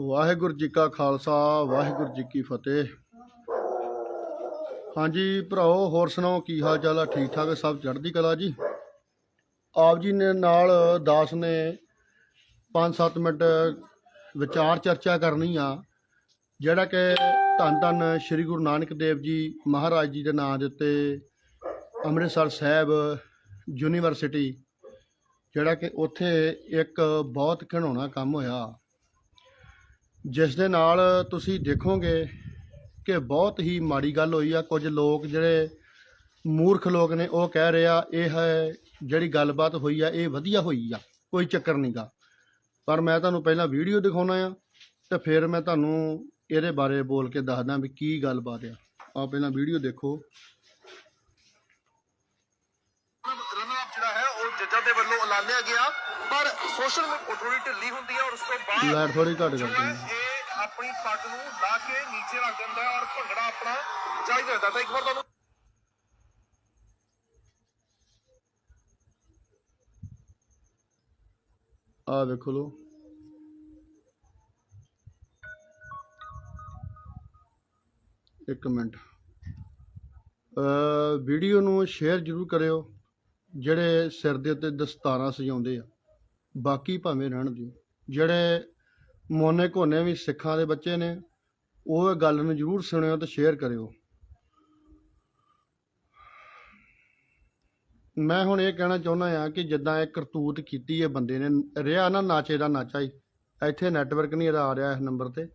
ਵਾਹਿਗੁਰੂ ਜੀ ਕਾ ਖਾਲਸਾ, ਵਾਹਿਗੁਰੂ ਜੀ ਕੀ ਫਤਿਹ। ਹਾਂਜੀ ਭਰਾਓ, ਹੋਰ ਸੁਣਾਓ, ਕੀ ਹਾਲ ਚਾਲ ਆ? ਠੀਕ ਠਾਕ ਸਭ? ਚੜ੍ਹਦੀ ਕਲਾ ਜੀ? ਆਪ ਜੀ ਨੇ ਨਾਲ ਦਾਸ ਨੇ 5-7 ਮਿੰਟ ਵਿਚਾਰ ਚਰਚਾ ਕਰਨੀ ਆ, ਜਿਹੜਾ ਕਿ ਧੰਨ ਧੰਨ ਸ੍ਰੀ ਗੁਰੂ ਨਾਨਕ ਦੇਵ ਜੀ ਮਹਾਰਾਜ ਜੀ ਦੇ ਨਾਂ ਦੇ ਉੱਤੇ ਅੰਮ੍ਰਿਤਸਰ ਸਾਹਿਬ ਯੂਨੀਵਰਸਿਟੀ, ਜਿਹੜਾ ਕਿ ਉੱਥੇ ਇੱਕ ਬਹੁਤ ਘਿਨਾਉਣਾ ਕੰਮ ਹੋਇਆ। ਜਿਸ ਦੇ ਨਾਲ ਤੁਸੀਂ ਦੇਖੋਗੇ ਕਿ ਬਹੁਤ ਹੀ ਮਾੜੀ ਗੱਲ ਹੋਈ ਆ। ਕੁਝ ਲੋਕ ਜਿਹੜੇ ਮੂਰਖ ਲੋਕ ਨੇ ਉਹ ਕਹਿ ਰਹੇ ਇਹ ਹੈ ਜਿਹੜੀ ਗੱਲਬਾਤ ਹੋਈ ਆ ਇਹ ਵਧੀਆ ਹੋਈ ਆ ਕੋਈ ਚੱਕਰ ਨਹੀਂਗਾ ਪਰ ਮੈਂ ਤੁਹਾਨੂੰ ਪਹਿਲਾਂ ਵੀਡੀਓ ਦਿਖਾਉਣਾ ਆ ਤੇ ਫਿਰ ਮੈਂ ਤੁਹਾਨੂੰ ਇਹਦੇ ਬਾਰੇ ਬੋਲ ਕੇ ਦੱਸਦਾ ਵੀ ਕੀ ਗੱਲਬਾਤ ਆ। ਆ ਪਹਿਲਾਂ ਵੀਡੀਓ ਦੇਖੋ। ਰਨ ਅਪ ਜਿਹੜਾ ਹੈ ਉਹ ਜੱਜਾਂ ਦੇ ਵੱਲੋਂ ਐਲਾਨਿਆ ਗਿਆ ਪਰ ਸੋਸ਼ਲ ਮੀਡੀਆ ਥੋੜੀ ਢਿੱਲੀ ਹੁੰਦੀ ਹੈ ਔਰ ਉਸ ਤੋਂ ਬਾਅਦ ਲਾਈਟ ਥੋੜੀ ਘੱਟ ਜੋ ਕਰ ਹੈ ਆਪਣੀ ਪੱਗ ਨੂੰ ਲਾ ਕੇ ਨੀਚੇ ਰੱਖ ਦਿੰਦਾ ਹੈ ਔਰ ਭੰਗੜਾ ਆਪਣਾ ਜਾਰੀ ਰੱਖਦਾ ਤਾਂ ਇੱਕ ਵਾਰ ਤੁਹਾਨੂੰ ਆ ਵੇਖੋ ਲੋ ਇੱਕ ਮਿੰਟ। ਵੀਡੀਓ ਨੂੰ ਸ਼ੇਅਰ ਜ਼ਰੂਰ ਕਰਿਓ, ਜਿਹੜੇ ਸਿਰ ਦੇ ਉੱਤੇ ਦਸਤਾਰਾਂ ਸਜਾਉਂਦੇ ਆ। ਬਾਕੀ ਭਾਵੇਂ ਰਹਿਣ ਦਿਓ। ਜਿਹੜੇ ਮੋਨੇ ਕੋਨੇ ਵੀ ਸਿੱਖਾਂ ਦੇ ਬੱਚੇ ਨੇ ਉਹ ਗੱਲ ਨੂੰ ਜ਼ਰੂਰ ਸੁਣਿਓ ਤੇ ਸ਼ੇਅਰ ਕਰਿਓ। ਮੈਂ ਹੁਣ ਇਹ ਕਹਿਣਾ ਚਾਹੁੰਦਾ ਆ ਕਿ ਜਿੱਦਾਂ ਇਹ ਕਰਤੂਤ ਕੀਤੀ ਹੈ ਬੰਦੇ ਨੇ ਰਿਹਾ ਨਾ ਨਾਚੇ ਦਾ ਨਾਚਾ ਹੀ ਇੱਥੇ ਨੈਟਵਰਕ ਨਹੀਂ ਇਹਦਾ ਆ ਰਿਹਾ ਇਸ ਨੰਬਰ ਤੇ।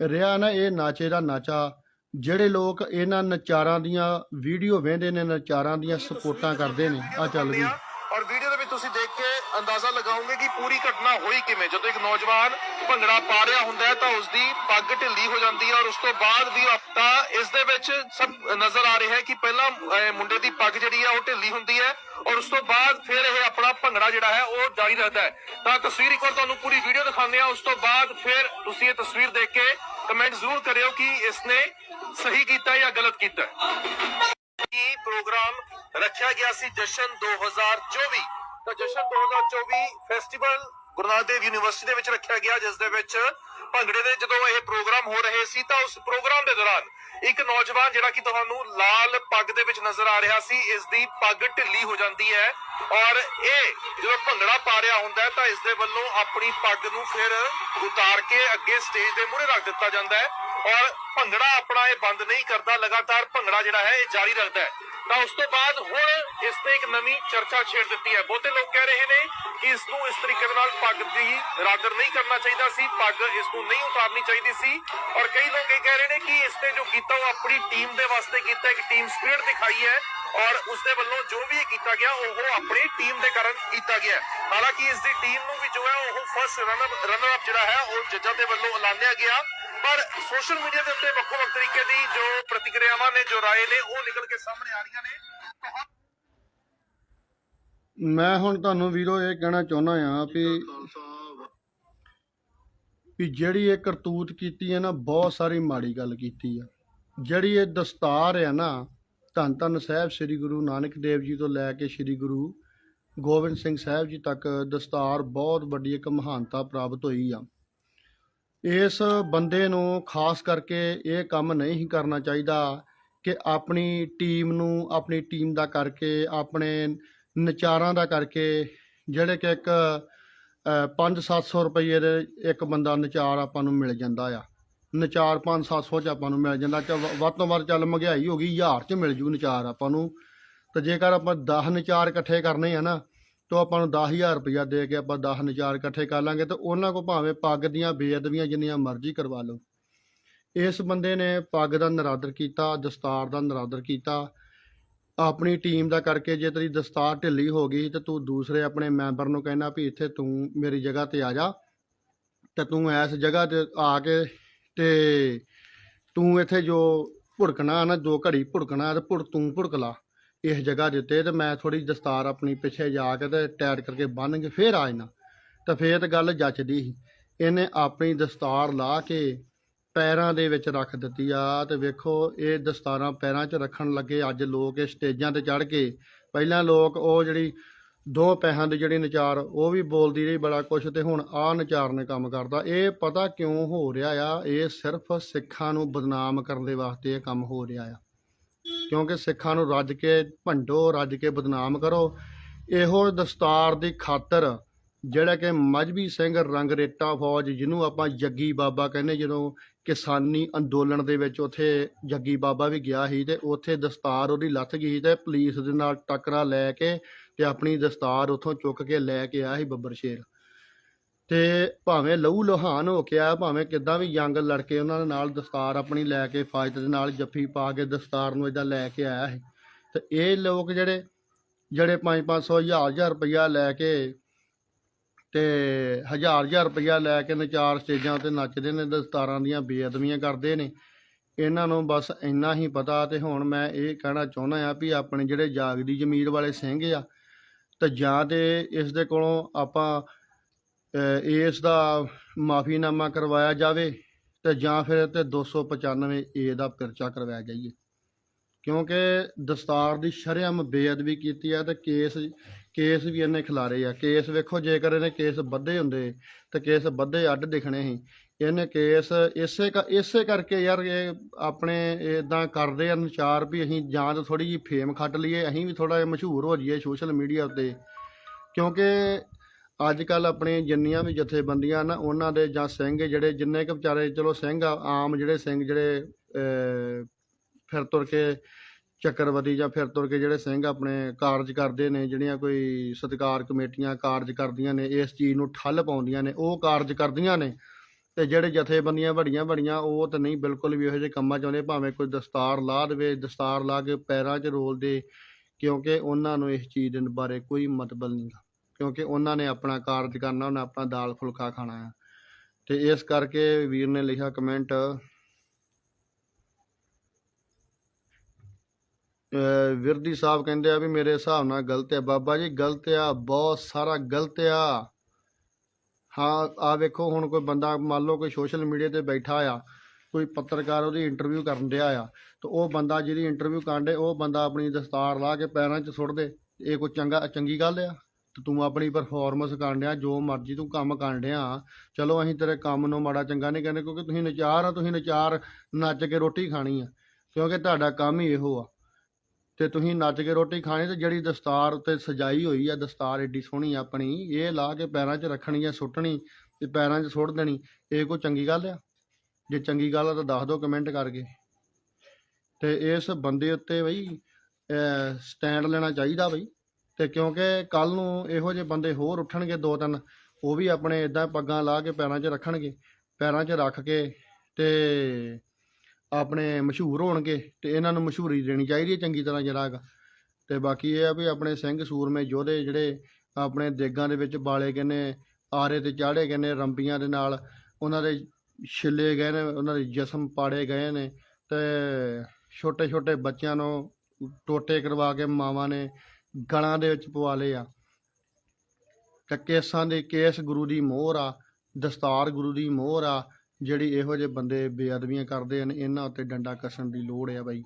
ਰਿਹਾ ਨਾ ਇਹ ਨਾਚੇ ਦਾ ਨਾਚਾ ਜਿਹੜੇ ਲੋਕ ਇਹਨਾਂ ਨਚਾਰਾਂ ਦੀਆਂ ਵੀਡੀਓ ਵੇਖਦੇ ਨੇ ਨਚਾਰਾਂ ਦੀਆਂ ਸਪੋਰਟਾਂ ਕਰਦੇ ਨੇ ਆ ਚੱਲ ਵੀ ਔਰ ਵੀਡੀਓ ਦੇ ਵਿੱਚ ਤੁਸੀਂ ਦੇਖ ਕੇ ਅੰਦਾਜ਼ਾ ਲਗਾਓਗੇ ਕਿ ਪੂਰੀ ਘਟਨਾ ਹੋਈ ਕਿਵੇਂ? ਜਦੋਂ ਇੱਕ ਨੌਜਵਾਨ ਭੰਗੜਾ ਪਾ ਰਿਹਾ ਹੁੰਦਾ ਹੈ ਤਾਂ ਉਸ ਦੀ ਪੱਗ ਢਿੱਲੀ ਹੋ ਜਾਂਦੀ ਹੈ ਔਰ ਉਸ ਤੋਂ ਬਾਅਦ ਵੀ ਤਾਂ ਇਸ ਦੇ ਵਿੱਚ ਸਭ ਨਜ਼ਰ ਆ ਰਿਹਾ ਹੈ ਕਿ ਪਹਿਲਾਂ ਮੁੰਡੇ ਦੀ ਪੱਗ ਜਿਹੜੀ ਹੈ ਉਹ ਢਿੱਲੀ ਹੁੰਦੀ ਹੈ ਔਰ ਉਸ ਤੋਂ ਬਾਅਦ ਫਿਰ ਇਹ ਆਪਣਾ ਭੰਗੜਾ ਜਿਹੜਾ ਹੈ ਉਹ ਜਾਰੀ ਰੱਖਦਾ ਹੈ। ਤਾਂ ਤਸਵੀਰ ਇੱਕ ਵਾਰ ਤੁਹਾਨੂੰ ਪੂਰੀ ਵੀਡੀਓ ਦਿਖਾਉਂਦੇ ਆ ਉਸ ਤੋਂ ਬਾਅਦ ਫਿਰ ਤੁਸੀਂ ਇਹ ਤਸਵੀਰ ਦੇਖ ਕੇ ਕਮੈਂਟ ਜ਼ਰੂਰ ਕਰਿਓ ਕਿ ਇਸਨੇ ਸਹੀ ਕੀਤਾ ਜਾਂ ਗਲਤ ਕੀਤਾ ਕੀ ਪ੍ਰੋਗਰਾਮ ਰੱਖਿਆ ਗਿਆ ਸੀ ਜਸ਼ਨ 2024 ਤਾਂ ਜਸ਼ਨ 2024 ਫੈਸਟੀਵਲ ਗੁਰੂ ਨਾਨਕ ਦੇਵ ਯੂਨੀਵਰਸਿਟੀ ਦੇ ਵਿੱਚ ਰੱਖਿਆ ਗਿਆ, ਜਿਸ ਦੇ ਵਿੱਚ ਭੰਗੜੇ ਦੇ ਜਦੋਂ ਇਹ ਪ੍ਰੋਗਰਾਮ ਹੋ ਰਹੇ ਸੀ, ਤਾਂ ਉਸ ਪ੍ਰੋਗਰਾਮ ਦੇ ਦੌਰਾਨ ਇੱਕ ਨੌਜਵਾਨ ਜਿਹੜਾ ਕਿ ਤੁਹਾਨੂੰ ਲਾਲ ਪੱਗ ਦੇ ਵਿੱਚ ਨਜ਼ਰ ਆ ਰਿਹਾ ਸੀ, ਇਸ ਦੀ ਪੱਗ ਢਿੱਲੀ ਹੋ ਜਾਂਦੀ ਹੈ ਔਰ ਇਹ ਜਦੋਂ ਭੰਗੜਾ ਪਾ ਰਿਹਾ ਹੁੰਦਾ ਤਾਂ ਇਸ ਦੇ ਵੱਲੋਂ ਆਪਣੀ ਪੱਗ ਨੂੰ ਫਿਰ ਉਤਾਰ ਕੇ ਅੱਗੇ ਸਟੇਜ ਦੇ ਮੂਹਰੇ ਰੱਖ ਦਿੱਤਾ ਜਾਂਦਾ ਹੈ ਔਰ ਭੰਗੜਾ ਆਪਣਾ ਇਹ ਬੰਦ ਨਹੀਂ ਕਰਦਾ, ਲਗਾਤਾਰ ਭੰਗੜਾ ਜਿਹੜਾ ਹੈ ਇਹ ਜਾਰੀ ਰੱਖਦਾ ਹੈ। ਤਾਂ ਉਸ ਤੋਂ ਬਾਅਦ ਹੁਣ ਇਸ ਤੇ ਇੱਕ ਨਵੀਂ ਚਰਚਾ ਛੇੜ ਦਿੱਤੀ ਹੈ। ਬਹੁਤੇ ਲੋਕ ਕਹਿ ਰਹੇ ਨੇ ਕਿ ਇਸ ਨੂੰ ਇਸ ਤਰੀਕੇ ਨਾਲ ਪੱਗ ਦੀ ਰਾਦਰ ਨਹੀਂ ਕਰਨਾ ਚਾਹੀਦਾ ਸੀ, ਪੱਗ ਇਸ ਨੂੰ ਨਹੀਂ ਉਤਾਰਨੀ ਚਾਹੀਦੀ ਸੀ। ਔਰ ਕਈ ਲੋਕ ਇਹ ਕਹਿ ਰਹੇ ਨੇ ਕਿ ਇਸ ਤੇ ਜੋ ਕੀਤਾ ਉਹ ਆਪਣੀ ਟੀਮ ਦੇ ਵਾਸਤੇ ਕੀਤਾ, ਇੱਕ ਟੀਮ ਸਪਿਰਿਟ ਦਿਖਾਈ ਹੈ ਔਰ ਉਸ ਦੇ ਵੱਲੋਂ ਜੋ ਵੀ ਇਹ ਕੀਤਾ ਗਿਆ, ਉਹ ਆਪਣੀ ਟੀਮ ਦੇ ਕਾਰਨ ਕੀਤਾ ਗਿਆ ਹਾਲਾਂਕਿ ਇਸ ਦੀ ਟੀਮ ਨੂੰ ਵੀ ਜੋ ਹੈ ਉਹ ਫਸਟ ਰਨਰ ਰਨਰ ਅਪ ਜਿਹੜਾ ਹੈ, ਉਹ ਜੱਜਾਂ ਦੇ ਵੱਲੋਂ ਐਲਾਨਿਆ ਗਿਆ। ਪਰ ਸੋਸ਼ਲ ਮੀਡੀਆ ਦੇ ਉੱਤੇ ਵੱਖੋ ਵੱਖ ਤਰੀਕੇ ਦੀ ਜੋ ਪ੍ਰਤੀਕਿਰਿਆਵਾਂ ਨੇ ਜੋ ਰਾਏ ਨੇ ਉਹ ਨਿਕਲ ਕੇ ਸਾਹਮਣੇ ਆ ਰਹੀਆਂ ਨੇ। ਮੈਂ ਹੁਣ ਤੁਹਾਨੂੰ ਵੀਰੋ ਇਹ ਕਹਿਣਾ ਚਾਹੁੰਦਾ ਆ ਵੀ ਵੀ ਜਿਹੜੀ ਇਹ ਕਰਤੂਤ ਕੀਤੀ ਹੈ ਨਾ ਬਹੁਤ ਸਾਰੀ ਮਾੜੀ ਗੱਲ ਕੀਤੀ ਆ। ਜਿਹੜੀ ਇਹ ਦਸਤਾਰ ਹੈ ਨਾ ਧੰਨ ਧੰਨ ਸਾਹਿਬ ਸ੍ਰੀ ਗੁਰੂ ਨਾਨਕ ਦੇਵ ਜੀ ਤੋਂ ਲੈ ਕੇ ਸ੍ਰੀ ਗੁਰੂ ਗੋਬਿੰਦ ਸਿੰਘ ਸਾਹਿਬ ਜੀ ਤੱਕ ਦਸਤਾਰ ਬਹੁਤ ਵੱਡੀ ਇੱਕ ਮਹਾਨਤਾ ਪ੍ਰਾਪਤ ਹੋਈ ਆ। ਇਸ ਬੰਦੇ ਨੂੰ ਖਾਸ ਕਰਕੇ ਇਹ ਕੰਮ ਨਹੀਂ ਕਰਨਾ ਚਾਹੀਦਾ ਕਿ ਆਪਣੀ ਟੀਮ ਨੂੰ, ਆਪਣੀ ਟੀਮ ਦਾ ਕਰਕੇ, ਆਪਣੇ ਨਚਾਰਾਂ ਦਾ ਕਰਕੇ, ਜਿਹੜੇ ਕਿ ਇੱਕ 5-700 ਰੁਪਏ ਦੇ ਇੱਕ ਬੰਦਾ ਨਚਾਰ ਆਪਾਂ ਨੂੰ ਮਿਲ ਜਾਂਦਾ ਆ। ਨਚਾਰ 5-700 ਚ ਆਪਾਂ ਨੂੰ ਮਿਲ ਜਾਂਦਾ, ਚ ਵੱਧ ਤੋਂ ਵੱਧ ਚੱਲ ਮਹਿੰਗਾਈ ਹੋ ਗਈ, ਹਜ਼ਾਰ ਚ ਮਿਲ ਜੂ ਨਚਾਰ ਆਪਾਂ ਨੂੰ। ਤੇ ਜੇਕਰ ਆਪਾਂ 10 ਨਚਾਰ ਇਕੱਠੇ ਕਰਨੇ ਆ ਨਾ ਤਾਂ ਆਪਾਂ ਨੂੰ 10000 ਰੁਪਇਆ ਦੇ ਕੇ ਆਪਾਂ 10 ਨਚਾਰ ਇਕੱਠੇ ਕਰ ਲਾਂਗੇ ਤੇ ਉਹਨਾਂ ਕੋ ਭਾਵੇਂ ਪੱਗ ਦੀਆਂ ਬੇਅਦਬੀਆਂ ਜਿੰਨੀਆਂ ਮਰਜ਼ੀ ਕਰਵਾ ਲਓ। ਇਸ ਬੰਦੇ ਨੇ ਪੱਗ ਦਾ ਨਰਾਦਰ ਕੀਤਾ, ਦਸਤਾਰ ਦਾ ਨਰਾਦਰ ਕੀਤਾ। ਆਪਣੀ ਟੀਮ ਦਾ ਕਰਕੇ ਜੇ ਤੇਰੀ ਦਸਤਾਰ ਢਿੱਲੀ ਹੋ ਗਈ ਤੇ ਤੂੰ ਦੂਸਰੇ ਆਪਣੇ ਮੈਂਬਰ ਨੂੰ ਕਹਿਣਾ ਵੀ ਇੱਥੇ ਤੂੰ ਮੇਰੀ ਜਗ੍ਹਾ ਤੇ ਆ ਜਾ। ਤੇ ਤੂੰ ਇਸ ਜਗ੍ਹਾ ਤੇ ਆ ਕੇ ਤੇ ਤੂੰ ਇੱਥੇ ਜੋ ਭੁੜਕਣਾ ਨਾ ਦੋ ਘੜੀ ਭੁੜਕਣਾ ਤੇ ਭੁੜ, ਤੂੰ ਭੁੜਕ ਲਾ। ਇਸ ਜਗ੍ਹਾ ਦੇ ਉੱਤੇ ਤੇ ਮੈਂ ਥੋੜੀ ਦਸਤਾਰ ਆਪਣੀ ਪਿੱਛੇ ਜਾ ਕੇ ਤੇ ਟੈਟ ਕਰਕੇ ਬੰਨ ਕੇ ਫੇਰ ਆ ਜਾਣਾ ਤੇ ਫੇਰ ਤੇ ਗੱਲ ਜੱਚਦੀ ਸੀ। ਇਹਨੇ ਆਪਣੀ ਦਸਤਾਰ ਲਾ ਕੇ ਪੈਰਾਂ ਦੇ ਵਿੱਚ ਰੱਖ ਦਿੱਤੀ ਆ ਤੇ ਵੇਖੋ, ਇਹ ਦਸਤਾਰਾਂ ਪੈਰਾਂ 'ਚ ਰੱਖਣ ਲੱਗੇ। ਅੱਜ ਲੋਕ ਇਹ ਸਟੇਜਾਂ ਤੇ ਚੜ੍ਹ ਕੇ, ਪਹਿਲਾਂ ਲੋਕ ਉਹ ਜਿਹੜੀ ਦੋ ਪੈਸਿਆਂ ਦੀ ਜਿਹੜੀ ਨਚਾਰ, ਉਹ ਵੀ ਬੋਲਦੀ ਰਹੀ ਬੜਾ ਕੁਛ ਤੇ ਹੁਣ ਆ ਨਚਾਰ ਨੇ ਕੰਮ ਕਰਦਾ। ਇਹ ਪਤਾ ਕਿਉਂ ਹੋ ਰਿਹਾ ਆ? ਇਹ ਸਿਰਫ ਸਿੱਖਾਂ ਨੂੰ ਬਦਨਾਮ ਕਰਨ ਦੇ ਵਾਸਤੇ ਇਹ ਕੰਮ ਹੋ ਰਿਹਾ ਆ। ਕਿਉਂਕਿ ਸਿੱਖਾਂ ਨੂੰ ਰੱਜ ਕੇ ਭੰਡੋ, ਰੱਜ ਕੇ ਬਦਨਾਮ ਕਰੋ। ਇਹੋ ਦਸਤਾਰ ਦੀ ਖਾਤਰ ਜਿਹੜਾ ਕਿ ਮਜਬੀ ਸਿੰਘ ਰੰਗਰੇਟਾ ਫੌਜ, ਜਿਹਨੂੰ ਆਪਾਂ ਜੱਗੀ ਬਾਬਾ ਕਹਿੰਦੇ, ਜਦੋਂ ਕਿਸਾਨੀ ਅੰਦੋਲਨ ਦੇ ਵਿੱਚ ਉੱਥੇ ਜੱਗੀ ਬਾਬਾ ਵੀ ਗਿਆ ਸੀ ਤੇ ਉੱਥੇ ਦਸਤਾਰ ਉਹਦੀ ਲੱਥ ਗਈ ਤੇ ਪੁਲਿਸ ਦੇ ਨਾਲ ਟੱਕਰਾ ਲੈ ਕੇ ਤੇ ਆਪਣੀ ਦਸਤਾਰ ਉੱਥੋਂ ਚੁੱਕ ਕੇ ਲੈ ਕੇ ਆਇਆ ਸੀ ਬੱਬਰ ਸ਼ੇਰ। ਤੇ ਭਾਵੇਂ ਲਹੂ ਲੋਹਾਨ ਹੋ ਕੇ ਆ, ਭਾਵੇਂ ਕਿੱਦਾਂ ਵੀ ਜੰਗ ਲੜ ਕੇ ਉਹਨਾਂ ਦੇ ਨਾਲ ਦਸਤਾਰ ਆਪਣੀ ਲੈ ਕੇ ਫਾਇਦ ਦੇ ਨਾਲ ਜੱਫੀ ਪਾ ਕੇ ਦਸਤਾਰ ਨੂੰ ਇਦਾਂ ਲੈ ਕੇ ਆਇਆ ਸੀ। ਤੇ ਇਹ ਲੋਕ ਜਿਹੜੇ ਜਿਹੜੇ 5-500 ਹਜ਼ਾਰ ਹਜ਼ਾਰ ਰੁਪਈਆ ਲੈ ਕੇ ਤੇ ਹਜ਼ਾਰ ਹਜ਼ਾਰ ਰੁਪਈਆ ਲੈ ਕੇ ਨਚਾਰ ਸਟੇਜਾਂ ਤੇ ਨੱਚਦੇ ਨੇ, ਦਸਤਾਰਾਂ ਦੀਆਂ ਬੇਅਦਬੀਆਂ ਕਰਦੇ ਨੇ, ਇਹਨਾਂ ਨੂੰ ਬਸ ਇੰਨਾ ਹੀ ਪਤਾ ਤੇ ਹੁਣ ਮੈਂ ਇਹ ਕਹਿਣਾ ਚਾਹੁੰਦਾ ਆ ਵੀ ਆਪਣੇ ਜਿਹੜੇ ਜਾਗਦੀ ਜ਼ਮੀਰ ਵਾਲੇ ਸਿੰਘ ਆ, ਤੇ ਜਾਂ ਤੇ ਇਸ ਦੇ ਕੋਲੋਂ ਆਪਾਂ ਇਸ ਦਾ ਮਾਫੀਨਾਮਾ ਕਰਵਾਇਆ ਜਾਵੇ ਤੇ ਜਾਂ ਫਿਰ ਤੇ 295 ਏ ਦਾ ਪਰਚਾ ਕਰਵਾਇਆ ਜਾਈਏ। ਕਿਉਂਕਿ ਦਸਤਾਰ ਦੀ ਸ਼ਰੇਆਮ ਬੇਅਦਬੀ ਕੀਤੀ ਆ ਤੇ ਕੇਸ ਕੇਸ ਵੀ ਇਹਨੇ ਖਿਲਾਰੇ ਆ। ਕੇਸ ਵੇਖੋ, ਜੇਕਰ ਇਹਨੇ ਕੇਸ ਵੱਧੇ ਹੁੰਦੇ ਤੇ ਕੇਸ ਵੱਧੇ ਅੱਡ ਦਿਖਣੇ ਸੀ। ਇਹਨੇ ਕੇਸ ਇਸੇ ਕ- ਇਸੇ ਕਰਕੇ ਯਾਰ ਇਹ ਆਪਣੇ ਇਦਾਂ ਕਰਦੇ ਆ ਨਚਾਰ ਵੀ ਅਸੀਂ ਜਾਂ ਤਾਂ ਥੋੜੀ ਜਿਹੀ ਫੇਮ ਖੱਟ ਲਈਏ, ਅਸੀਂ ਵੀ ਥੋੜਾ ਜਿਹਾ ਮਸ਼ਹੂਰ ਹੋ ਜਾਈਏ ਸੋਸ਼ਲ ਮੀਡੀਆ ਉੱਤੇ। ਕਿਉਂਕਿ ਅੱਜ ਕੱਲ ਆਪਣੇ ਜਿੰਨੀਆਂ ਵੀ ਜਥੇਬੰਦੀਆਂ ਨਾ ਉਹਨਾਂ ਦੇ ਜਾਂ ਸਿੰਘ ਜਿਹੜੇ, ਜਿੰਨੇ ਕੁ ਵਿਚਾਰੇ, ਚਲੋ ਸਿੰਘ ਆਮ ਜਿਹੜੇ ਸਿੰਘ ਜਿਹੜੇ ਫਿਰ ਤੁਰ ਕੇ ਚੱਕਰਵਤੀ ਜਾਂ ਫਿਰ ਤੁਰ ਕੇ ਜਿਹੜੇ ਸਿੰਘ ਆਪਣੇ ਕਾਰਜ ਕਰਦੇ ਨੇ, ਜਿਹੜੀਆਂ ਕੋਈ ਸਤਿਕਾਰ ਕਮੇਟੀਆਂ ਕਾਰਜ ਕਰਦੀਆਂ ਨੇ, ਇਸ ਚੀਜ਼ ਨੂੰ ਠੱਲ ਪਾਉਂਦੀਆਂ ਨੇ, ਉਹ ਕਾਰਜ ਕਰਦੀਆਂ ਨੇ। ਤੇ ਜਿਹੜੇ ਜਥੇਬੰਦੀਆਂ ਵੱਡੀਆਂ ਵੱਡੀਆਂ, ਉਹ ਤਾਂ ਨਹੀਂ, ਬਿਲਕੁਲ ਵੀ ਇਹੋ ਜਿਹੇ ਕੰਮਾਂ 'ਚ ਆਉਂਦੇ, ਭਾਵੇਂ ਕੋਈ ਦਸਤਾਰ ਲਾ ਦੇਵੇ, ਦਸਤਾਰ ਲਾ ਕੇ ਪੈਰਾਂ 'ਚ ਰੋਲ ਦੇ ਕਿਉਂਕਿ ਉਹਨਾਂ ਨੂੰ ਇਸ ਚੀਜ਼ ਦੇ ਬਾਰੇ ਕੋਈ ਮਤਲਬ ਨਹੀਂ ਕਿਉਂਕਿ ਉਹਨਾਂ ਨੇ ਆਪਣਾ ਕਾਰਜ ਕਰਨਾ, ਉਹਨਾਂ ਆਪਣਾ ਦਾਲ ਫੁਲਕਾ ਖਾਣਾ ਆ। ਤੇ ਇਸ ਕਰਕੇ ਵੀਰ ਨੇ ਲਿਖਿਆ ਕਮੈਂਟ ਵਿਰਦੀ ਸਾਹਿਬ ਕਹਿੰਦੇ ਆ ਵੀ ਮੇਰੇ ਹਿਸਾਬ ਨਾਲ ਗਲਤ ਹੈ ਬਾਬਾ ਜੀ, ਗਲਤ ਆ, ਬਹੁਤ ਸਾਰਾ ਗਲਤ ਆ। ਹਾਂ ਆ ਵੇਖੋ, ਹੁਣ ਕੋਈ ਬੰਦਾ ਮੰਨ ਲਓ ਕੋਈ ਸੋਸ਼ਲ ਮੀਡੀਆ ਤੇ ਬੈਠਾ ਆ, ਕੋਈ ਪੱਤਰਕਾਰ ਉਹਦੀ ਇੰਟਰਵਿਊ ਕਰਨ ਡਿਆ ਆ, ਤੇ ਉਹ ਬੰਦਾ ਜਿਹਦੀ ਇੰਟਰਵਿਊ ਕਰਨ ਕਾਂਡੇ ਉਹ ਬੰਦਾ ਆਪਣੀ ਦਸਤਾਰ ਲਾ ਕੇ ਪੈਰਾਂ 'ਚ ਸੁੱਟ ਦੇ। ਇਹ ਕੋਈ ਚੰਗਾ, ਚੰਗੀ ਗੱਲ ਆ? ਤੇ ਤੂੰ ਆਪਣੀ ਪਰਫਾਰਮੈਂਸ ਕਰਨ ਡਿਆ, ਜੋ ਮਰਜ਼ੀ ਤੂੰ ਕੰਮ ਕਰਨ ਡਿਆ। ਚਲੋ ਅਸੀਂ ਤੇਰੇ ਕੰਮ ਨੂੰ ਮਾੜਾ ਚੰਗਾ ਨਹੀਂ ਕਹਿੰਦੇ, ਕਿਉਂਕਿ ਤੁਸੀਂ ਨਚਾਰ ਆ, ਤੁਸੀਂ ਨਚਾਰ ਨੱਚ ਕੇ ਰੋਟੀ ਖਾਣੀ ਆ, ਕਿਉਂਕਿ ਤੁਹਾਡਾ ਕੰਮ ਹੀ ਇਹੋ ਆ। ਤੇ ਤੁਸੀਂ ਨੱਚ ਕੇ ਰੋਟੀ ਖਾਣੀ ਤੇ ਜਿਹੜੀ ਦਸਤਾਰ ਉੱਤੇ ਸਜਾਈ ਹੋਈ ਆ, ਦਸਤਾਰ ਏਡੀ ਸੋਹਣੀ ਆਪਣੀ, ਇਹ ਲਾ ਕੇ ਪੈਰਾਂ 'ਚ ਰੱਖਣੀ ਆ, ਸੁੱਟਣੀ ਤੇ ਪੈਰਾਂ 'ਚ ਸੁੱਟ ਦੇਣੀ, ਇਹ ਕੋਈ ਚੰਗੀ ਗੱਲ ਆ? ਜੇ ਚੰਗੀ ਗੱਲ ਆ ਤਾਂ ਦੱਸ ਦਿਓ ਕਮੈਂਟ ਕਰਕੇ। ਤੇ ਇਸ ਬੰਦੇ ਉੱਤੇ ਬਈ ਸਟੈਂਡ ਲੈਣਾ ਚਾਹੀਦਾ ਬਈ। ਤੇ ਕਿਉਂਕਿ ਕੱਲ ਨੂੰ ਇਹੋ ਜਿਹੇ ਬੰਦੇ ਹੋਰ ਉੱਠਣਗੇ ਦੋ ਤਿੰਨ, ਉਹ ਵੀ ਆਪਣੇ ਇਦਾਂ ਪੱਗਾਂ ਲਾ ਕੇ ਪੈਰਾਂ 'ਚ ਰੱਖਣਗੇ, ਪੈਰਾਂ 'ਚ ਰੱਖ ਕੇ ਤੇ ਆਪਣੇ ਮਸ਼ਹੂਰ ਹੋਣਗੇ ਤੇ ਇਹਨਾਂ ਨੂੰ ਮਸ਼ਹੂਰੀ ਦੇਣੀ ਚਾਹੀਦੀ ਹੈ ਚੰਗੀ ਤਰ੍ਹਾਂ ਜਰਾ ਕੁ। ਤੇ ਬਾਕੀ ਇਹ ਆ ਵੀ ਆਪਣੇ ਸਿੰਘ ਸੂਰਮੇ ਯੋਧੇ ਜਿਹੜੇ ਆਪਣੇ ਦੇਗਾਂ ਦੇ ਵਿੱਚ ਬਾਲੇ ਗਏ ਨੇ, ਆਰੇ ਤੇ ਚਾੜੇ ਗਏ ਨੇ, ਰੰਬੀਆਂ ਦੇ ਨਾਲ ਉਹਨਾਂ ਦੇ ਛਿੱਲੇ ਗਏ ਨੇ, ਉਹਨਾਂ ਦੇ ਜਿਸਮ ਪਾੜੇ ਗਏ ਨੇ ਤੇ ਛੋਟੇ ਛੋਟੇ ਬੱਚਿਆਂ ਨੂੰ ਟੋਟੇ ਕਰਵਾ ਕੇ ਮਾਵਾਂ ਨੇ ਗਲਾਂ ਦੇ ਵਿੱਚ ਪਵਾ ਲਏ ਆ। ਤੇ ਕੇਸਾਂ ਦੇ ਕੇਸ ਗੁਰੂ ਦੀ ਮੋਹਰ ਆ, ਦਸਤਾਰ ਗੁਰੂ ਦੀ ਮੋਹਰ ਆ, ਜਿਹੜੀ ਇਹੋ ਜਿਹੇ ਬੰਦੇ ਬੇਅਦਬੀਆਂ ਕਰਦੇ ਹਨ, ਇਹਨਾਂ ਉੱਤੇ ਡੰਡਾ ਕੱਸਣ ਦੀ ਲੋੜ ਆ ਬਾਈ।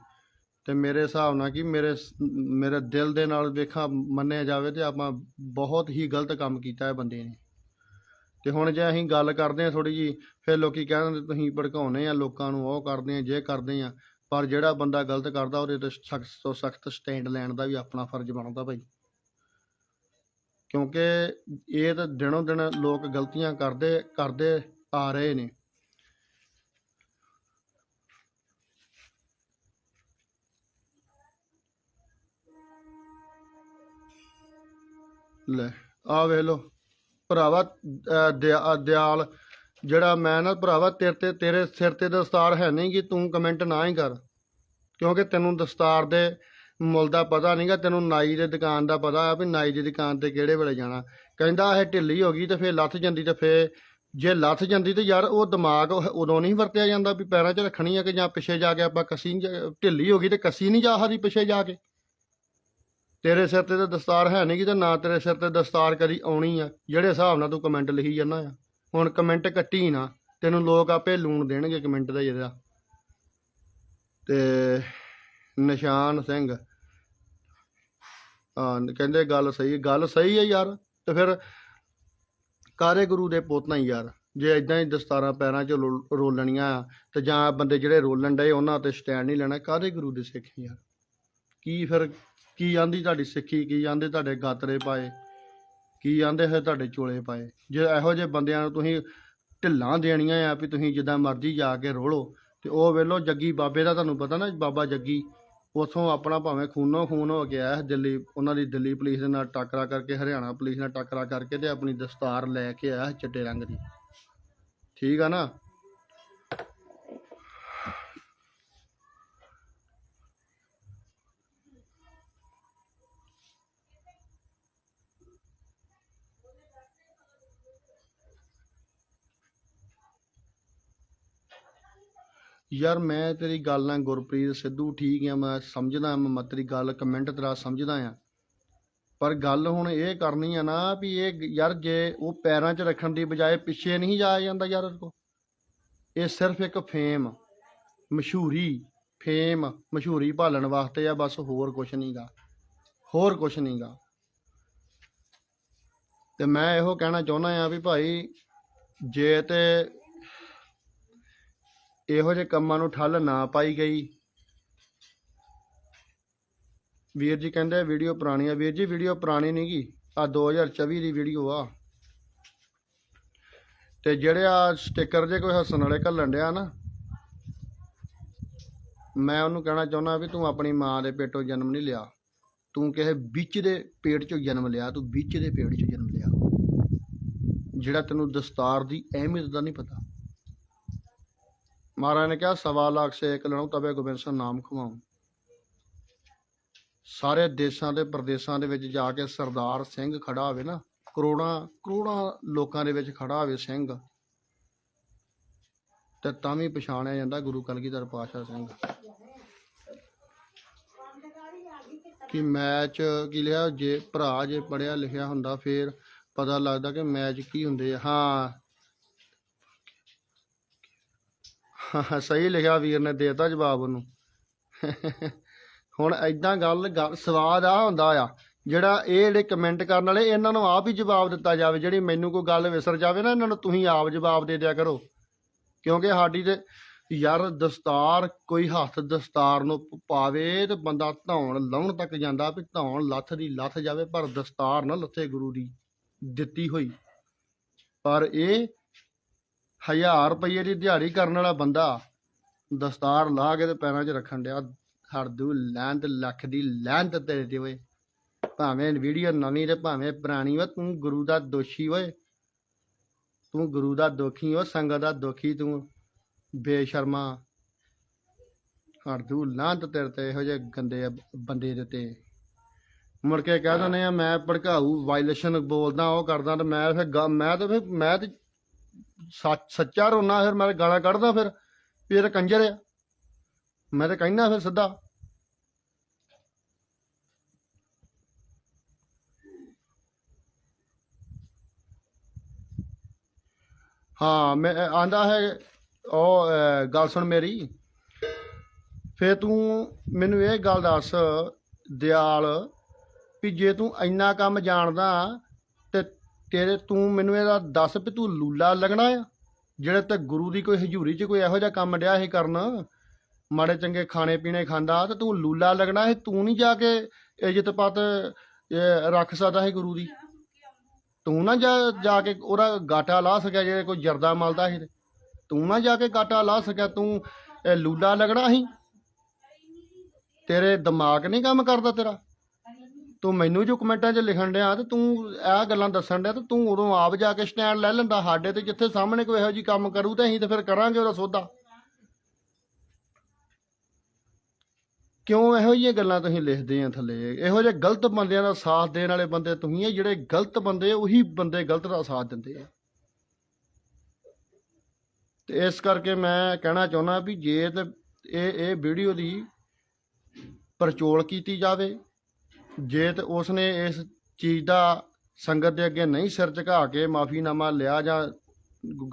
ਤੇ ਮੇਰੇ ਹਿਸਾਬ ਨਾਲ ਕਿ ਮੇਰੇ ਮੇਰੇ ਦਿਲ ਦੇ ਨਾਲ ਵੇਖਾਂ, ਮੰਨਿਆ ਜਾਵੇ ਤੇ ਆਪਾਂ ਬਹੁਤ ਹੀ ਗਲਤ ਕੰਮ ਕੀਤਾ ਹੈ ਬੰਦੇ ਨੇ। ਤੇ ਹੁਣ ਜੇ ਅਸੀਂ ਗੱਲ ਕਰਦੇ ਹਾਂ ਥੋੜੀ ਜੀ ਫਿਰ ਲੋਕੀ ਕਹਿੰਦੇ ਤੁਸੀਂ ਭੜਕਾਉਨੇ ਆ, ਲੋਕਾਂ ਨੂੰ ਉਹ ਕਰਦੇ ਆ, ਜੇ ਕਰਦੇ ਆ ਪਰ ਜਿਹੜਾ ਬੰਦਾ ਗਲਤ ਕਰਦਾ, ਉਹਦੇ ਤੇ ਸਖਤ ਤੋਂ ਸਖਤ ਸਟੈਂਡ ਲੈਣ ਦਾ ਵੀ ਆਪਣਾ ਫਰਜ਼ ਬਣਦਾ ਭਾਈ। ਕਿਉਂਕਿ ਇਹ ਤਾਂ ਦਿਨੋਂ ਦਿਨ ਲੋਕ ਗਲਤੀਆਂ ਕਰਦੇ ਕਰਦੇ ਆ ਰਹੇ ਨੇ। ਲੈ ਆ ਵੇਖ ਲੋ ਭਰਾਵਾ ਦਿਆ- ਦਿਆਲ ਜਿਹੜਾ ਮੈਂ ਨਾ ਭਰਾਵਾ, ਤੇਰੇ ਤੇ, ਤੇਰੇ ਸਿਰ ਤੇ ਦਸਤਾਰ ਹੈ ਨਹੀਂ ਕਿ ਤੂੰ ਕਮੈਂਟ ਨਾ ਹੀ ਕਰ। ਕਿਉਂਕਿ ਤੈਨੂੰ ਦਸਤਾਰ ਦੇ ਮੁੱਲ ਦਾ ਪਤਾ ਨਹੀਂਗਾ ਤੈਨੂੰ ਨਾਈ ਦੇ ਦੁਕਾਨ ਦਾ ਪਤਾ ਆ ਵੀ ਨਾਈ ਦੀ ਦੁਕਾਨ ਤੇ ਕਿਹੜੇ ਵੇਲੇ ਜਾਣਾ। ਕਹਿੰਦਾ ਇਹ ਢਿੱਲੀ ਹੋ ਗਈ ਤੇ ਫੇਰ ਲੱਥ ਜਾਂਦੀ ਤੇ ਫੇਰ ਜੇ ਲੱਥ ਜਾਂਦੀ ਤੇ ਯਾਰ ਉਹ ਦਿਮਾਗ ਉਦੋਂ ਨਹੀਂ ਵਰਤਿਆ ਜਾਂਦਾ ਵੀ ਪੈਰਾਂ 'ਚ ਰੱਖਣੀ ਆ ਕਿ ਜਾਂ ਪਿੱਛੇ ਜਾ ਕੇ ਆਪਾਂ ਕੱਸੀ ਨੀ ਜਾ- ਢਿੱਲੀ ਹੋ ਗਈ ਤੇ ਕੱਸੀ ਨਹੀਂ ਜਾ ਸਕਦੀ ਪਿੱਛੇ ਜਾ ਕੇ। ਤੇਰੇ ਸਿਰ ਤੇ ਤਾਂ ਦਸਤਾਰ ਹੈ ਨਹੀਂ ਕਿ ਤੇ ਨਾ ਤੇਰੇ ਸਿਰ ਤੇ ਦਸਤਾਰ ਕਦੀ ਆਉਣੀ ਆ, ਜਿਹੜੇ ਹਿਸਾਬ ਨਾਲ ਤੂੰ ਕਮੈਂਟ ਲਿਖੀ ਜਾਂਦਾ ਆ। ਹੁਣ ਕਮੈਂਟ ਕੱਟੀ ਨਾ, ਤੈਨੂੰ ਲੋਕ ਆਪੇ ਲੂਣ ਦੇਣਗੇ ਕਮੈਂਟ ਦਾ ਜਿਹੜਾ ਤੇ ਨਿਸ਼ਾਨ ਸਿੰਘ ਹਾਂ ਕਹਿੰਦੇ ਗੱਲ ਸਹੀ ਗੱਲ ਸਹੀ ਹੈ ਯਾਰ, ਤੇ ਫਿਰ ਕਾਰੇ ਗੁਰੂ ਦੇ ਪੁੱਤ ਹੀ ਯਾਰ, ਜੇ ਇਦਾਂ ਹੀ ਦਸਤਾਰਾਂ ਪੈਰਾਂ 'ਚ ਰੋਲ- ਰੋਲਣੀਆਂ ਆ, ਤੇ ਜਾਂ ਬੰਦੇ ਜਿਹੜੇ ਰੋਲਣ ਡਏ ਉਹਨਾਂ ਤੇ ਸਟੈਂਡ ਨਹੀਂ ਲੈਣਾ ਕਾਰੇ ਗੁਰੂ ਦੇ ਸਿੱਖ ਯਾਰ ਕੀ ਫਿਰ, ਕੀ ਆਂਦੀ ਤੁਹਾਡੀ ਸਿੱਖੀ, ਕੀ ਆਂਦੇ ਤੁਹਾਡੇ ਗਾਤਰੇ ਪਾਏ? ਕੀ ਆਂਦੇ ਹੈ ਤੁਹਾਡੇ ਚੋਲੇ ਪਾਏ? ਜੇ ਇਹੋ ਜਿਹੇ ਬੰਦਿਆਂ ਨੂੰ ਤੁਸੀਂ ਢਿੱਲਾਂ ਦੇਣੀਆਂ ਆ ਵੀ ਤੁਸੀਂ ਜਿੱਦਾਂ ਮਰਜ਼ੀ ਜਾ ਕੇ ਰੋਲੋ ਤੇ ਉਹ ਵੇਲੋ ਜੱਗੀ ਬਾਬੇ ਦਾ ਤੁਹਾਨੂੰ ਪਤਾ ਨਾ ਬਾਬਾ ਜੱਗੀ, ਉਥੋਂ ਆਪਣਾ ਭਾਵੇਂ ਖੂਨੋ ਖੂਨ ਹੋ ਗਿਆ ਹੈ ਦਿੱਲੀ, ਉਹਨਾਂ ਦੀ ਦਿੱਲੀ ਪੁਲਿਸ ਦੇ ਨਾਲ ਟੱਕਰਾ ਕਰਕੇ, ਹਰਿਆਣਾ ਪੁਲਿਸ ਨਾਲ ਟੱਕਰਾ ਕਰਕੇ ਤੇ ਆਪਣੀ ਦਸਤਾਰ ਲੈ ਕੇ ਆਇਆ ਚਿੱਟੇ ਰੰਗ ਦੀ। ਠੀਕ ਆ ਨਾ? ਯਾਰ ਮੈਂ ਤੇਰੀ ਗੱਲ ਨਾਲ ਗੁਰਪ੍ਰੀਤ ਸਿੱਧੂ ਠੀਕ ਆ, ਮੈਂ ਸਮਝਦਾ, ਮੈਂ ਤੇਰੀ ਗੱਲ ਕਮੈਂਟ ਤੇਰਾ ਸਮਝਦਾ ਆ। ਪਰ ਗੱਲ ਹੁਣ ਇਹ ਕਰਨੀ ਆ ਨਾ ਵੀ ਇਹ ਯਾਰ ਜੇ ਉਹ ਪੈਰਾਂ 'ਚ ਰੱਖਣ ਦੀ ਬਜਾਏ ਪਿੱਛੇ ਨਹੀਂ ਜਾਇਆ ਜਾਂਦਾ ਯਾਰ ਉਹਦੇ ਇਹ ਸਿਰਫ ਇੱਕ ਫੇਮ ਮਸ਼ਹੂਰੀ ਫੇਮ ਮਸ਼ਹੂਰੀ ਭਾਲਣ ਵਾਸਤੇ ਆ, ਬਸ ਹੋਰ ਕੁਛ ਨਹੀਂਗਾ ਹੋਰ ਕੁਛ ਨਹੀਂਗਾ ਤੇ ਮੈਂ ਇਹੋ ਕਹਿਣਾ ਚਾਹੁੰਦਾ ਆ ਵੀ ਭਾਈ, ਜੇ ਤੇ ਇਹੋ ਜਿਹੇ ਕੰਮਾਂ ਨੂੰ ਠੱਲ ਨਾ ਪਾਈ ਗਈ। ਵੀਰ ਜੀ ਕਹਿੰਦੇ ਵੀਡੀਓ ਪੁਰਾਣੀ ਆ। ਵੀਰ ਜੀ, ਵੀਡੀਓ ਪੁਰਾਣੀ ਨਹੀਂ ਗੀ। ਆ 2024 ਦੀ ਵੀਡੀਓ ਆ। ਤੇ ਜਿਹੜੇ ਆ ਸਟicker ਜੇ ਕੋਈ ਹੱਸਣ ਵਾਲੇ ਘੱਲਣ ਡਿਆ ਨਾ, ਮੈਂ ਉਹਨੂੰ ਕਹਿਣਾ ਚਾਹੁੰਦਾ ਵੀ ਤੂੰ ਆਪਣੀ ਮਾਂ ਦੇ ਪੇਟੋਂ ਜਨਮ ਨਹੀਂ ਲਿਆ। ਤੂੰ ਕਿਸੇ ਵਿੱਚ ਦੇ ਪੇਟ ਚੋਂ ਜਨਮ ਲਿਆ, ਤੂੰ ਵਿੱਚ ਦੇ ਪੇਟ ਚੋਂ ਜਨਮ ਲਿਆ। ਜਿਹੜਾ ਤੈਨੂੰ ਦਸਤਾਰ ਦੀ ਅਹਿਮੀਅਤ ਦਾ ਨਹੀਂ ਪਤਾ। ਮਹਾਰਾਜ ਨੇ ਕਿਹਾ, ਸਵਾ ਲੱਖ ਸੇਕ ਇੱਕ ਲਣੋ ਤਬੇ ਗੋਬਿੰਦ ਸਿੰਘ ਨਾਮ ਖਵਾਉ ਸਾਰੇ ਦੇਸ਼ਾਂ ਦੇ ਪ੍ਰਦੇਸ਼ਾਂ ਦੇ ਵਿੱਚ ਜਾ ਕੇ ਸਰਦਾਰ ਸਿੰਘ ਖੜਾ ਹੋਵੇ ਨਾ, ਕਰੋੜਾਂ ਕਰੋੜਾਂ ਲੋਕਾਂ ਦੇ ਵਿੱਚ ਖੜਾ ਹੋਵੇ ਸਿੰਘ, ਤੇ ਤਾਂ ਵੀ ਪਛਾਣਿਆ ਜਾਂਦਾ ਗੁਰੂ ਕਲਗੀਧਰ ਪਾਤਸ਼ਾਹ ਸਿੰਘ। ਕਿ ਮੈਚ ਕੀ ਲਿਆ? ਜੇ ਭਰਾ ਜੇ ਪੜਿਆ ਲਿਖਿਆ ਹੁੰਦਾ, ਫੇਰ ਪਤਾ ਲੱਗਦਾ ਕਿ ਮੈਚ ਕੀ ਹੁੰਦੇ ਆ। ਹਾਂ ਹਾਂ, ਸਹੀ ਲਿਖਿਆ ਵੀਰ ਨੇ, ਦੇਤਾ ਜਵਾਬ ਉਹਨੂੰ। ਹੁਣ ਐਦਾਂ ਗੱਲ ਗੱਲ, ਸਵਾਦ ਆ ਹੁੰਦਾ ਆ, ਜਿਹੜਾ ਇਹ ਜਿਹੜੇ ਕਮੈਂਟ ਕਰਨ ਵਾਲੇ, ਇਹਨਾਂ ਨੂੰ ਆਪ ਹੀ ਜਵਾਬ ਦਿੱਤਾ ਜਾਵੇ, ਜਿਹੜੀ ਮੈਨੂੰ ਕੋਈ ਗੱਲ ਵਿਸਰ ਜਾਵੇ ਨਾ, ਇਹਨਾਂ ਨੂੰ ਤੁਸੀਂ ਆਪ ਜਵਾਬ ਦੇ ਦਿਆ ਕਰੋ। ਕਿਉਂਕਿ ਸਾਡੀ ਤੇ ਯਾਰ ਦਸਤਾਰ, ਕੋਈ ਹੱਥ ਦਸਤਾਰ ਨੂੰ ਪਾਵੇ ਤੇ ਬੰਦਾ ਧੌਣ ਲਾਉਣ ਤੱਕ ਜਾਂਦਾ ਵੀ ਧੌਣ ਲੱਥ ਦੀ ਲੱਥ ਜਾਵੇ, ਪਰ ਦਸਤਾਰ ਨਾ ਲੱਥੇ ਗੁਰੂ ਦੀ ਦਿੱਤੀ ਹੋਈ। ਪਰ ਇਹ ਹਜ਼ਾਰ ਰੁਪਏ ਦੀ ਦਿਹਾੜੀ ਕਰਨ ਵਾਲਾ ਬੰਦਾ ਦਸਤਾਰ ਲਾ ਕੇ ਤੇ ਪੈਰਾਂ 'ਚ ਰੱਖਣ ਡਿਆ। ਹਰਦੂ ਲੈਂਦ, ਲੱਖ ਦੀ ਲੈਂਦ ਤੇਰੇ ਤੇ ਓਏ। ਭਾਵੇਂ ਵੀਡੀਓ ਨਵੀਂ ਤੇ ਭਾਵੇਂ ਪੁਰਾਣੀ ਵਾ ਤੂੰ ਗੁਰੂ ਦਾ ਦੋਸ਼ੀ ਓਏ। ਤੂੰ ਗੁਰੂ ਦਾ ਦੋਖੀ ਓ ਸੰਗਤ ਦਾ ਦੋਖੀ ਤੂੰ। ਬੇਸ਼ਰਮਾ। ਹਰਦੂ ਲਾਂਤ ਤੇਰੇ ਤੇ ਇਹੋ ਜਿਹੇ ਗੰਦੇ ਬੰਦੇ ਦੇ ਤੇ। ਮੁੜ ਕੇ ਕਹਿ ਦਿੰਦੇ ਆ, ਮੈਂ ਭੜਕਾਊ ਵਾਇਲੇਸ਼ਨ ਬੋਲਦਾ, ਉਹ ਕਰਦਾ ਤੇ ਮੈਂ ਫਿਰ ਮੈਂ ਤਾਂ ਫਿਰ, ਮੈਂ ਤੇ ਸੱਚ, ਸੱਚਾ ਰੋਣਾ ਫਿਰ ਮੈਂ ਗਾਲਾਂ ਕੱਢਦਾ ਫਿਰ ਵੀ ਇਹ ਤਾਂ ਕੰਜਰ ਆ। ਮੈਂ ਤਾਂ ਕਹਿੰਦਾ ਫਿਰ ਸਿੱਧਾ। ਹਾਂ, ਮੈਂ ਆਂਦਾ ਹੈ, ਉਹ ਗੱਲ ਸੁਣ ਮੇਰੀ। ਫੇ ਤੂੰ ਮੈਨੂੰ ਇਹ ਗੱਲ ਦੱਸ, ਦਿਆਲ, ਵੀ ਜੇ ਤੂੰ ਇੰਨਾ ਕੰਮ ਜਾਣਦਾ ਤੇਰੇ ਤੂੰ ਮੈਨੂੰ ਇਹਦਾ ਦੱਸ ਵੀ ਤੂੰ ਲੂਲਾ ਲੱਗਣਾ ਆ? ਜਿਹੜੇ ਤੇ ਗੁਰੂ ਦੀ ਕੋਈ ਹਜ਼ੂਰੀ 'ਚ ਕੋਈ ਇਹੋ ਜਿਹਾ ਕੰਮ ਡਿਆ ਇਹ ਕਰਨ, ਮਾੜੇ ਚੰਗੇ ਖਾਣੇ ਪੀਣੇ ਖਾਂਦਾ, ਤੇ ਤੂੰ ਲੂਲਾ ਲੱਗਣਾ ਇਹ ਤੂੰ ਨਹੀਂ ਜਾ ਕੇ ਇੱਜ਼ਤ ਪਤ ਰੱਖ ਸਕਦਾ ਹੈ ਗੁਰੂ ਦੀ? ਤੂੰ ਨਾ ਜਾ ਜਾ ਕੇ ਉਹਦਾ ਗਾਟਾ ਲਾ ਸਕਿਆ ਜੇ ਕੋਈ ਜਰਦਾ ਮਲਦਾ ਸੀ ਤੂੰ। ਨਾ ਜਾ ਕੇ ਗਾਟਾ ਲਾ ਸਕਿਆ, ਤੂੰ ਲੂਲਾ ਲੱਗਣਾ ਸੀ? ਤੇਰੇ ਦਿਮਾਗ ਨਹੀਂ ਕੰਮ ਕਰਦਾ ਤੇਰਾ? ਤੂੰ ਮੈਨੂੰ ਜੋ ਕਮੈਂਟਾਂ 'ਚ ਲਿਖਣ ਡਿਆ ਤੇ ਤੂੰ ਇਹ ਗੱਲਾਂ ਦੱਸਣ ਡਿਆ ਤੇ ਤੂੰ ਉਦੋਂ ਆਪ ਜਾ ਕੇ ਸਟੈਂਡ ਲੈ ਲੈਂਦਾ ਸਾਡੇ ਤੇ ਜਿੱਥੇ ਸਾਹਮਣੇ ਕੋਈ ਇਹੋ ਜੀ ਕੰਮ ਕਰੂ ਤੇ ਅਸੀਂ ਤੇ ਫਿਰ ਕਰਾਂਗੇ ਉਹਦਾ ਸੌਦਾ। ਕਿਉਂ ਇਹੋ ਜਿਹੀਆਂ ਗੱਲਾਂ ਤੁਸੀਂ ਲਿਖਦੇ ਆ ਥੱਲੇ? ਇਹੋ ਜਿਹੇ ਗਲਤ ਬੰਦਿਆਂ ਦਾ ਸਾਥ ਦੇਣ ਵਾਲੇ ਬੰਦੇ ਤੁਸੀਂ ਆ, ਜਿਹੜੇ ਗਲਤ ਬੰਦੇ ਉਹੀ ਬੰਦੇ ਗਲਤ ਦਾ ਸਾਥ ਦਿੰਦੇ ਆ। ਤੇ ਇਸ ਕਰਕੇ ਮੈਂ ਕਹਿਣਾ ਚਾਹੁੰਦਾ ਵੀ ਜੇ ਤੇ ਇਹ ਇਹ ਵੀਡੀਓ ਦੀ ਪਰਚੋਲ ਕੀਤੀ ਜਾਵੇ ਜੇ ਤੇ ਉਸਨੇ ਇਸ ਚੀਜ਼ ਦਾ ਸੰਗਤ ਦੇ ਅੱਗੇ ਨਹੀਂ ਸਿਰ ਝੁਕਾ ਕੇ ਮਾਫੀਨਾਮਾ ਲਿਆ ਜਾਂ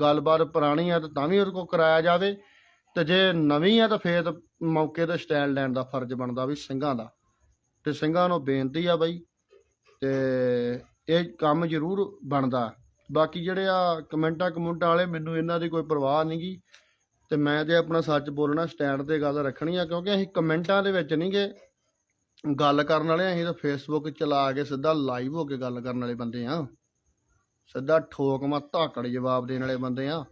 ਗੱਲਬਾਤ ਪੁਰਾਣੀ ਆ ਤਾਂ ਵੀ ਉਹਦੇ ਕੋਲ ਕਰਾਇਆ ਜਾਵੇ, ਤੇ ਜੇ ਨਵੀਂ ਆ ਤਾਂ ਫੇਰ ਮੌਕੇ ਤੇ ਸਟੈਂਡ ਲੈਣ ਦਾ ਫਰਜ਼ ਬਣਦਾ ਵੀ ਸਿੰਘਾਂ ਦਾ। ਤੇ ਸਿੰਘਾਂ ਨੂੰ ਬੇਨਤੀ ਆ ਬਾਈ, ਤੇ ਇਹ ਕੰਮ ਜ਼ਰੂਰ ਬਣਦਾ। ਬਾਕੀ ਜਿਹੜੇ ਆ ਕਮੈਂਟਾਂ ਕਮੁੰਟਾਂ ਵਾਲੇ ਮੈਨੂੰ ਇਹਨਾਂ ਦੀ ਕੋਈ ਪਰਵਾਹ ਨਹੀਂਗੀ ਤੇ ਮੈਂ ਤੇ ਆਪਣਾ ਸੱਚ ਬੋਲਣਾ ਸਟੈਂਡ ਤੇ ਗੱਲ ਰੱਖਣੀ ਆ, ਕਿਉਂਕਿ ਅਸੀਂ ਕਮੈਂਟਾਂ ਦੇ ਵਿੱਚ ਨਹੀਂਗੇ ਗੱਲ ਕਰਨ ਵਾਲੇ ਅਸੀਂ ਤਾਂ ਫੇਸਬੁੱਕ ਚਲਾ ਕੇ ਸਿੱਧਾ ਲਾਈਵ ਹੋ ਕੇ ਗੱਲ ਕਰਨ ਵਾਲੇ ਬੰਦੇ ਆ ਸਿੱਧਾ ਠੋਕਮਾ ਧਾਕੜ ਜਵਾਬ ਦੇਣ ਵਾਲੇ ਬੰਦੇ ਆ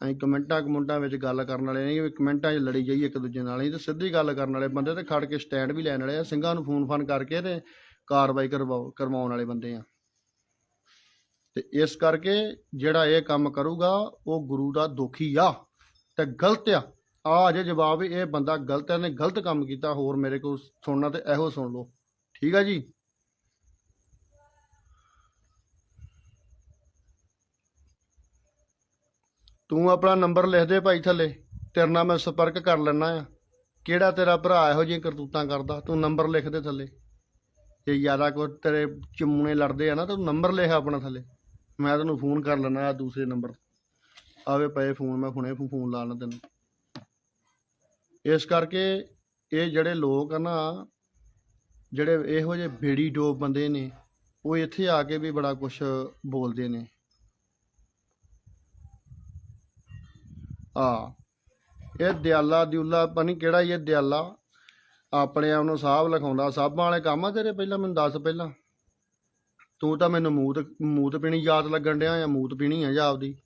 ਅਸੀਂ ਕਮੈਂਟਾਂ ਕਮੁੰਟਾਂ ਵਿੱਚ ਗੱਲ ਕਰਨ ਵਾਲੇ ਨਹੀਂ ਵੀ ਕਮੈਂਟਾਂ 'ਚ ਲੜੀ ਜਾਈਏ ਇੱਕ ਦੂਜੇ ਨਾਲ। ਹੀ ਤੇ ਸਿੱਧੀ ਗੱਲ ਕਰਨ ਵਾਲੇ ਬੰਦੇ ਤੇ ਖੜ ਕੇ ਸਟੈਂਡ ਵੀ ਲੈਣ ਵਾਲੇ ਆ ਸਿੰਘਾਂ ਨੂੰ ਫੋਨ ਫਾਨ ਕਰਕੇ ਤੇ ਕਾਰਵਾਈ ਕਰਵਾਓ ਕਰਵਾਉਣ ਵਾਲੇ ਬੰਦੇ ਆ ਤੇ ਇਸ ਕਰਕੇ ਜਿਹੜਾ ਇਹ ਕੰਮ ਕਰੂਗਾ, ਉਹ ਗੁਰੂ ਦਾ ਦੁਖੀ ਆ ਤੇ ਗਲਤ ਆ। ਆ ਜੇ ਜਵਾਬ ਇਹ ਬੰਦਾ ਗਲਤ ਹੈ ਨੇ ਗਲਤ ਕੰਮ ਕੀਤਾ, ਹੋਰ ਮੇਰੇ ਕੋਲ ਸੁਣਨਾ ਤੇ ਇਹੋ ਸੁਣ ਲਓ। ਠੀਕ ਆ ਜੀ? ਤੂੰ ਆਪਣਾ ਨੰਬਰ ਲਿਖ ਦੇ ਭਾਈ ਥੱਲੇ। ਤੇਰੇ ਨਾਲ ਮੈਂ ਸੰਪਰਕ ਕਰ ਲੈਣਾ ਆ। ਕਿਹੜਾ ਤੇਰਾ ਭਰਾ ਇਹੋ ਜਿਹੀਆਂ ਕਰਤੂਤਾਂ ਕਰਦਾ? ਤੂੰ ਨੰਬਰ ਲਿਖ ਦੇ ਥੱਲੇ। ਜੇ ਜ਼ਿਆਦਾ ਕੋਈ ਤੇਰੇ ਚਮੂਣੇ ਲੜਦੇ ਆ ਨਾ, ਤੂੰ ਨੰਬਰ ਲਿਖ ਆਪਣਾ ਥੱਲੇ। ਮੈਂ ਤੈਨੂੰ ਫੋਨ ਕਰ ਲੈਣਾ ਆ ਦੂਸਰੇ ਨੰਬਰ। ਆਵੇ ਪਏ ਫੋਨ, ਮੈਂ ਹੁਣੇ ਫੋਨ ਲਾ ਲੈਣਾ ਤੈਨੂੰ। ਇਸ ਕਰਕੇ ਇਹ ਜਿਹੜੇ ਲੋਕ ਆ ਨਾ, ਜਿਹੜੇ ਇਹੋ ਜਿਹੇ ਬੇੜੀ ਡੋਬ ਬੰਦੇ ਨੇ, ਉਹ ਇੱਥੇ ਆ ਕੇ ਵੀ ਬੜਾ ਕੁਝ ਬੋਲਦੇ ਨੇ। ਆ ਇਹ ਦਿਆਲਾ ਦਿਉਲਾ ਪਤਾ ਨੀ ਕਿਹੜਾ ਹੀ ਇਹ ਦਿਆਲਾ, ਆਪਣੇ ਆਪ ਨੂੰ ਸਾਹਬ ਲਿਖਾਉਂਦਾ। ਸਾਹਬਾਂ ਵਾਲੇ ਕੰਮ ਆ ਤੇਰੇ ਪਹਿਲਾਂ, ਮੈਨੂੰ ਦੱਸ ਪਹਿਲਾਂ। ਤੂੰ ਤਾਂ ਮੈਨੂੰ ਮੂਤ ਮੂਤ ਪੀਣੀ ਯਾਦ ਲੱਗਣ ਡਿਆ ਆ ਮੂਤ ਪੀਣੀ ਆ ਜਾ ਆਪਦੀ?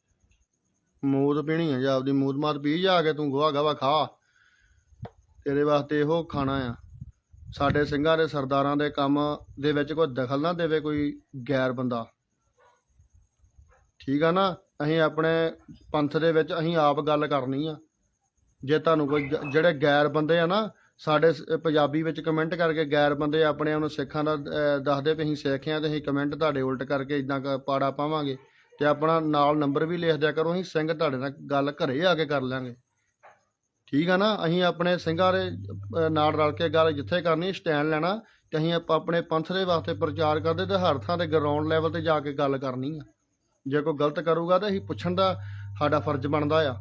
ਮੂਤ ਪੀਣੀ ਆ ਜਾਂ ਆਪਦੀ? ਮੂਤ ਮਾਤ ਪੀ ਜਾ ਕੇ ਤੂੰ ਗੋਹਾ ਗਵਾ ਖਾ। ਤੇਰੇ ਵਾਸਤੇ ਇਹੋ ਖਾਣਾ ਆ। ਸਾਡੇ ਸਿੰਘਾਂ ਦੇ ਸਰਦਾਰਾਂ ਦੇ ਕੰਮ ਦੇ ਵਿੱਚ ਕੋਈ ਦਖਲ ਨਾ ਦੇਵੇ ਕੋਈ ਗੈਰ ਬੰਦਾ। ਠੀਕ ਆ ਨਾ? ਅਸੀਂ ਆਪਣੇ ਪੰਥ ਦੇ ਵਿੱਚ ਅਸੀਂ ਆਪ ਗੱਲ ਕਰਨੀ ਆ। ਜੇ ਤੁਹਾਨੂੰ ਕੋਈ ਜ- ਜਿਹੜੇ ਗੈਰ ਬੰਦੇ ਆ ਨਾ, ਸਾਡੇ ਸ- ਪੰਜਾਬੀ ਵਿੱਚ ਕਮੈਂਟ ਕਰਕੇ ਗੈਰ ਬੰਦੇ ਆਪਣੇ ਆਪ ਨੂੰ ਸਿੱਖਾਂ ਦਾ ਦੱਸਦੇ ਵੀ ਅਸੀਂ ਸਿੱਖ ਆ ਤੇ ਅਸੀਂ ਕਮੈਂਟ ਤੁਹਾਡੇ ਉਲਟ ਕਰਕੇ ਇਦਾਂ ਪਾੜਾ ਪਾਵਾਂਗੇ। ਤੇ ਆਪਣਾ ਨਾਲ ਨੰਬਰ ਵੀ ਲਿਖ ਦਿਆ ਕਰੋ, ਅਸੀਂ ਸਿੰਘ ਤੁਹਾਡੇ ਨਾਲ ਗੱਲ ਘਰੇ ਆ ਕੇ ਕਰ ਲਾਂਗੇ। ਠੀਕ ਆ ਨਾ? ਅਸੀਂ ਆਪਣੇ ਸਿੰਘਾਂ ਦੇ ਨਾਲ ਰਲ ਕੇ ਗੱਲ ਜਿੱਥੇ ਕਰਨੀ ਸਟੈਂਡ ਲੈਣਾ ਤੇ ਅਸੀਂ ਆਪਾਂ ਆਪਣੇ ਪੰਥ ਦੇ ਵਾਸਤੇ ਪ੍ਰਚਾਰ ਕਰਦੇ ਤੇ ਹਰ ਥਾਂ ਤੇ ਗਰਾਊਂਡ ਲੈਵਲ ਤੇ ਜਾ ਕੇ ਗੱਲ ਕਰਨੀ ਆ। ਜੇ ਕੋਈ ਗਲਤ ਕਰੂਗਾ ਤਾਂ ਅਸੀਂ ਪੁੱਛਣ ਦਾ ਸਾਡਾ ਫਰਜ਼ ਬਣਦਾ ਆ।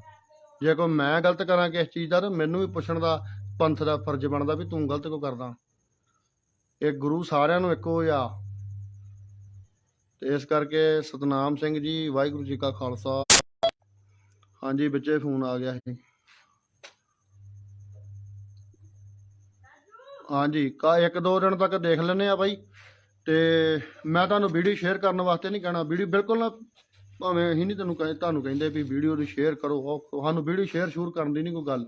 ਜੇ ਕੋਈ ਮੈਂ ਗਲਤ ਕਰਾਂ ਕਿਸ ਚੀਜ਼ ਦਾ, ਤਾਂ ਮੈਨੂੰ ਵੀ ਪੁੱਛਣ ਦਾ ਪੰਥ ਦਾ ਫਰਜ਼ ਬਣਦਾ ਵੀ ਤੂੰ ਗਲਤ ਕਿਉਂ ਕਰਦਾ। ਇਹ ਗੁਰੂ ਸਾਰਿਆਂ ਨੂੰ ਇੱਕੋ ਆ। ਤੇ ਇਸ ਕਰਕੇ ਸਤਨਾਮ ਸਿੰਘ ਜੀ, ਵਾਹਿਗੁਰੂ ਜੀ ਕਾ ਖਾਲਸਾ। ਹਾਂਜੀ ਬੱਚੇ ਫੋਨ ਆ ਗਿਆ ਸੀ। ਹਾਂਜੀ, ਕਾ ਇੱਕ ਦੋ ਦਿਨ ਤੱਕ ਦੇਖ ਲੈਨੇ ਆ ਬਾਈ। ਤੇ ਮੈਂ ਤੁਹਾਨੂੰ ਵੀਡੀਓ ਸ਼ੇਅਰ ਕਰਨ ਵਾਸਤੇ ਨਹੀਂ ਕਹਿਣਾ। ਵੀਡੀਓ ਬਿਲਕੁਲ ਨਾ ਭਾਵੇਂ ਅਸੀਂ ਨਹੀਂ ਤੁਹਾਨੂੰ ਕਹੇ ਤੁਹਾਨੂੰ ਕਹਿੰਦੇ ਵੀ ਵੀਡੀਓ ਨੂੰ ਸ਼ੇਅਰ ਕਰੋ। ਉਹ ਸਾਨੂੰ ਵੀਡੀਓ ਸ਼ੇਅਰ ਸ਼ੂਰ ਕਰਨ ਦੀ ਨਹੀਂ ਕੋਈ ਗੱਲ।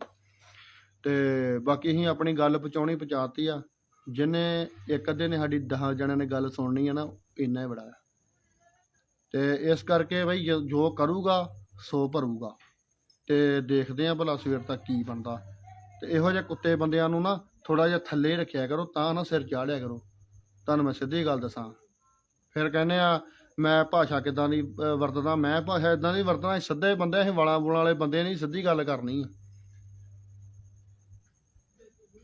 ਤੇ ਬਾਕੀ ਅਸੀਂ ਆਪਣੀ ਗੱਲ ਪਹੁੰਚਾਉਣੀ, ਪਹੁੰਚਾਤੀ ਆ। ਜਿਹਨੇ ਇੱਕ ਅੱਧੇ ਨੇ ਸਾਡੀ 10 ਜਣਿਆਂ ਨੇ ਗੱਲ ਸੁਣਨੀ ਆ ਨਾ, ਇੰਨਾ ਹੀ ਬੜਾ ਆ। ਤੇ ਇਸ ਕਰਕੇ ਬਈ ਜੋ- ਜੋ ਕਰੂਗਾ, ਸੋ ਭਰੂਗਾ। ਤੇ ਦੇਖਦੇ ਆ ਭਲਾ ਸਵੇਰ ਤੱਕ ਕੀ ਬਣਦਾ। ਤੇ ਇਹੋ ਜਿਹੇ ਕੁੱਤੇ ਬੰਦਿਆਂ ਨੂੰ ਨਾ ਥੋੜਾ ਜਿਹਾ ਥੱਲੇ ਰੱਖਿਆ ਕਰੋ, ਤਾਂ ਨਾ ਸਿਰ ਚਾੜਿਆ ਕਰੋ। ਤੁਹਾਨੂੰ ਮੈਂ ਸਿੱਧੀ ਗੱਲ ਦੱਸਾਂ। ਫਿਰ ਕਹਿੰਦੇ ਆ, ਮੈਂ ਭਾਸ਼ਾ ਕਿਦਾਂ ਦੀ ਵਰਤਦਾ? ਮੈਂ ਭਾਸ਼ਾ ਇਦਾਂ ਦੀ ਵਰਤਣਾ ਸਿੱਧੇ ਬੰਦੇ ਅਸੀਂ ਵਾਲਾਂ ਬੋਲਾਂ ਵਾਲੇ ਬੰਦੇ ਨਹੀਂ ਸਿੱਧੀ ਗੱਲ ਕਰਨੀ ਆ।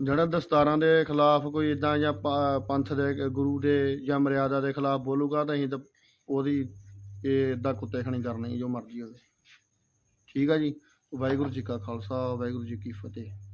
ਜਿਹੜਾ ਦਸਤਾਰਾਂ ਦੇ ਖਿਲਾਫ ਕੋਈ ਇਦਾਂ ਜਾਂ ਪੰਥ ਦੇ, ਗੁਰੂ ਦੇ ਜਾਂ ਮਰਿਆਦਾ ਦੇ ਖਿਲਾਫ ਬੋਲੂਗਾ, ਤਾਂ ਅਸੀਂ ਤਾਂ ਉਹਦੀ, ਇਹ ਇਦਾਂ ਕੁੱਤੇ ਖਣੀ ਕਰਨੀ ਜੋ ਮਰਜ਼ੀ ਹੋਵੇ। ਠੀਕ ਆ ਜੀ। ਵਾਹਿਗੁਰੂ ਜੀ ਕਾ ਖਾਲਸਾ, ਵਾਹਿਗੁਰੂ ਜੀ ਕੀ ਫਤਿਹ।